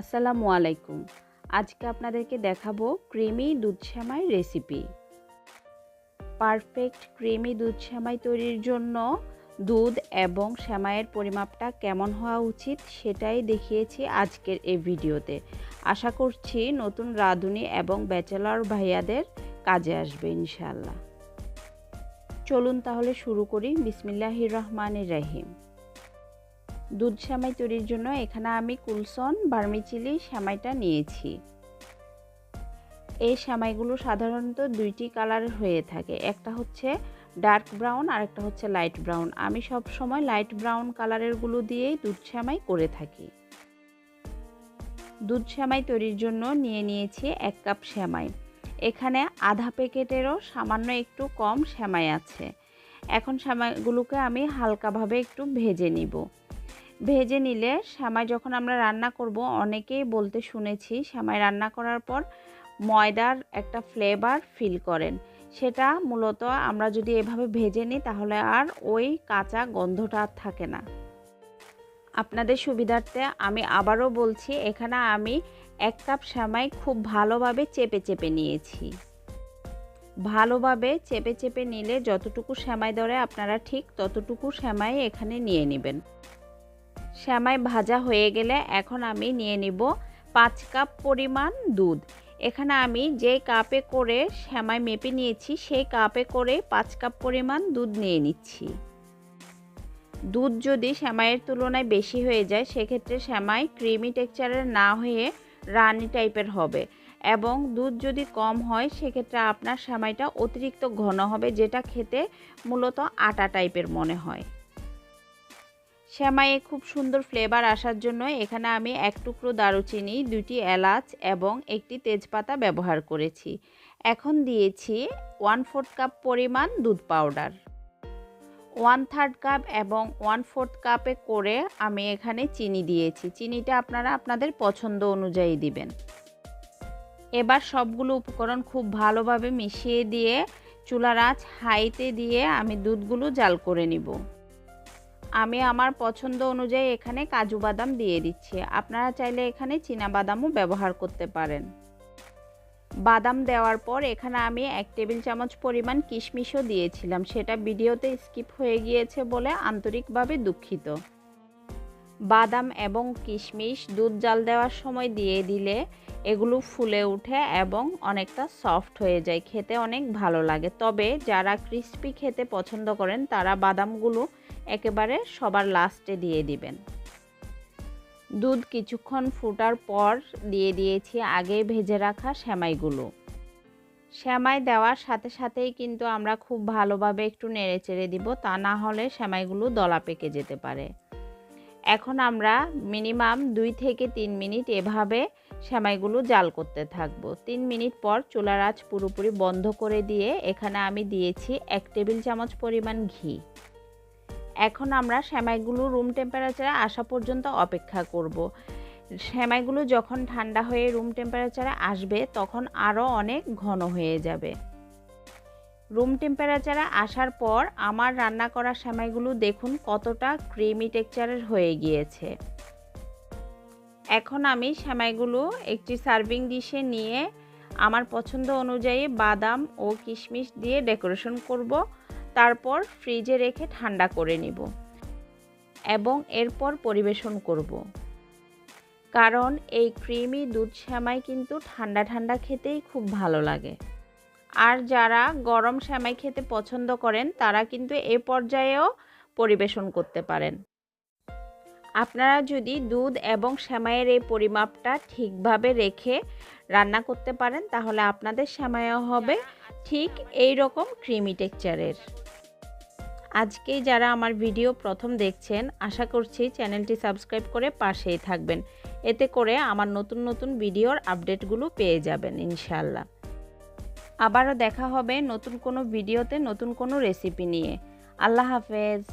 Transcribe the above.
আসসালামু আলাইকুম। আজকে আপনাদেরকে দেখাবো ক্রিমি দুধ সেমাই রেসিপি। পারফেক্ট ক্রিমি দুধ সেমাই তৈরির জন্য দুধ এবং সেমাইয়ের পরিমাপটা কেমন হওয়া উচিত সেটাই দেখিয়েছি আজকের এই ভিডিওতে। আশা করছি নতুন রাঁধুনি এবং ব্যাচেলর ভাইয়াদের কাজে আসবে ইনশাল্লাহ চলুন তাহলে শুরু করি। বিসমিল্লাহির রহমানির রহিম। দুধ সেমাই তৈরির জন্য এখানে আমি কুলসন বার্মিচিলি সেমাইটা নিয়েছি। এই সেমাইগুলো সাধারণত দুইটি কালার হয়ে থাকে। একটা হচ্ছে ডার্ক ব্রাউন আর একটা হচ্ছে লাইট ব্রাউন। আমি সব সময় লাইট ব্রাউন কালারেরগুলো দিয়েই দুধ সেমাই করে থাকি। দুধ সেমাই তৈরির জন্য নিয়ে নিয়েছি এক কাপ সেমাই। এখানে আধা প্যাকেটেরও সামান্য একটু কম সেমাই আছে। এখন সেমাইগুলোকে আমি হালকাভাবে একটু ভেজে নিব। ভেজে নিলে সেমাই যখন আমরা রান্না করব, অনেকেই বলতে শুনেছি সেমাই রান্না করার পর ময়দার একটা ফ্লেভার ফিল করেন। সেটা মূলত আমরা যদি এভাবে ভেজে নিই, তাহলে আর ওই কাঁচা গন্ধটা আর থাকে না। আপনাদের সুবিধার্থে আমি আবারও বলছি, এখানে আমি এক কাপ সেমাই খুব ভালোভাবে চেপে চেপে নিয়েছি। ভালোভাবে চেপে চেপে নিলে যতটুকু সেমাই ধরে আপনারা ঠিক ততটুকু সেমাই এখানে নিয়ে নেবেন। শ্যামাই ভাজা হয়ে গেলে এখন আমি নিয়ে নিব পাঁচ কাপ পরিমাণ দুধ। এখানে আমি যে কাপে করে শ্যামাই মেপে নিয়েছি, সেই কাপে করে পাঁচ কাপ পরিমাণ দুধ নিয়ে নিচ্ছি। দুধ যদি শ্যামাইয়ের তুলনায় বেশি হয়ে যায়, সেক্ষেত্রে শ্যামাই ক্রিমি টেক্সচারের না হয়ে রানি টাইপের হবে এবং দুধ যদি কম হয়, সেক্ষেত্রে আপনার শ্যামাইটা অতিরিক্ত ঘন হবে, যেটা খেতে মূলত আটা টাইপের মনে হয়। শ্যামাইয়ে খুব সুন্দর ফ্লেভার আসার জন্য এখানে আমি এক টুকরো দারুচিনি দুটি এলাচ এবং একটি তেজপাতা ব্যবহার করেছি। এখন দিয়েছি ওয়ান ফোর্থ কাপ পরিমাণ দুধ পাউডার ওয়ান থার্ড কাপ এবং ওয়ান ফোর্থ কাপে করে আমি এখানে চিনি দিয়েছি। চিনিটা আপনারা আপনাদের পছন্দ অনুযায়ী দিবেন। এবার সবগুলো উপকরণ খুব ভালোভাবে মিশিয়ে দিয়ে চুলার আঁচ হাইতে দিয়ে আমি দুধগুলো জাল করে নিব। আমি আমার পছন্দ অনুযায়ী এখানে কাজু বাদাম দিয়ে দিচ্ছি। আপনারা চাইলে এখানে বাদামও ব্যবহার করতে পারেন। বাদাম দেওয়ার পর এখানে আমি এক টেবিল চামচ পরিমাণ কিশমিশও দিয়েছিলাম। সেটা ভিডিওতে স্কিপ হয়ে গিয়েছে বলে আন্তরিকভাবে দুঃখিত। বাদাম এবং কিশমিশ দুধ জাল দেওয়ার সময় দিয়ে দিলে এগুলো ফুলে উঠে এবং অনেকটা সফট হয়ে যায়। খেতে অনেক ভালো লাগে। তবে যারা ক্রিস্পি খেতে পছন্দ করেন, তারা বাদামগুলো একেবারে সবার লাস্টে দিয়ে দিবেন। দুধ কিছুক্ষণ ফুটার পর দিয়ে দিয়েছি আগে ভেজে রাখা সেমাইগুলো সেমাই দেওয়ার সাথে সাথেই কিন্তু আমরা খুব ভালোভাবে একটু নেড়ে চেড়ে দিব। তা না হলে সেমাইগুলো দলা পেকে যেতে পারে। এখন আমরা মিনিমাম দুই থেকে তিন মিনিট এভাবে সেমাইগুলো জাল করতে থাকব। তিন মিনিট পর চুলার আঁচ পুরোপুরি বন্ধ করে দিয়ে এখানে আমি দিয়েছি এক টেবিল চামচ পরিমাণ ঘি। এখন আমরা সেমাইগুলো রুম টেম্পারেচারে আসা পর্যন্ত অপেক্ষা করব। সেমাইগুলো যখন ঠান্ডা হয়ে রুম টেম্পারেচারে আসবে তখন আরও অনেক ঘন হয়ে যাবে। রুম টেম্পারেচারে আসার পর আমার রান্না করা সেমাইগুলো দেখুন কতটা ক্রিমি টেক্সচারের হয়ে গিয়েছে। এখন আমি সেমাইগুলো একটি সার্ভিং ডিশে নিয়ে আমার পছন্দ অনুযায়ী বাদাম ও কিশমিশ দিয়ে ডেকোরেশন করব, তারপর ফ্রিজে রেখে ঠান্ডা করে নিব এবং এরপর পরিবেশন করব। কারণ এই ক্রিমি দুধ শ্যামাই কিন্তু ঠান্ডা ঠান্ডা খেতেই খুব ভালো লাগে। আর যারা গরম শ্যামাই খেতে পছন্দ করেন, তারা কিন্তু এ পর্যায়েও পরিবেশন করতে পারেন। আপনারা যদি দুধ এবং শ্যামাইয়ের এই পরিমাপটা ঠিকভাবে রেখে রান্না করতে পারেন, তাহলে আপনাদের শ্যামাইও হবে ঠিক এই রকম ক্রিমি টেক্সচারের। আজকেই যারা আমার ভিডিও প্রথম দেখছেন, আশা করছি চ্যানেলটি সাবস্ক্রাইব করে পাশেই থাকবেন। এতে করে আমার নতুন নতুন ভিডিওর আপডেটগুলো পেয়ে যাবেন ইনশাল্লাহ আবারও দেখা হবে নতুন কোনো ভিডিওতে নতুন কোনো রেসিপি নিয়ে। আল্লাহ হাফেজ।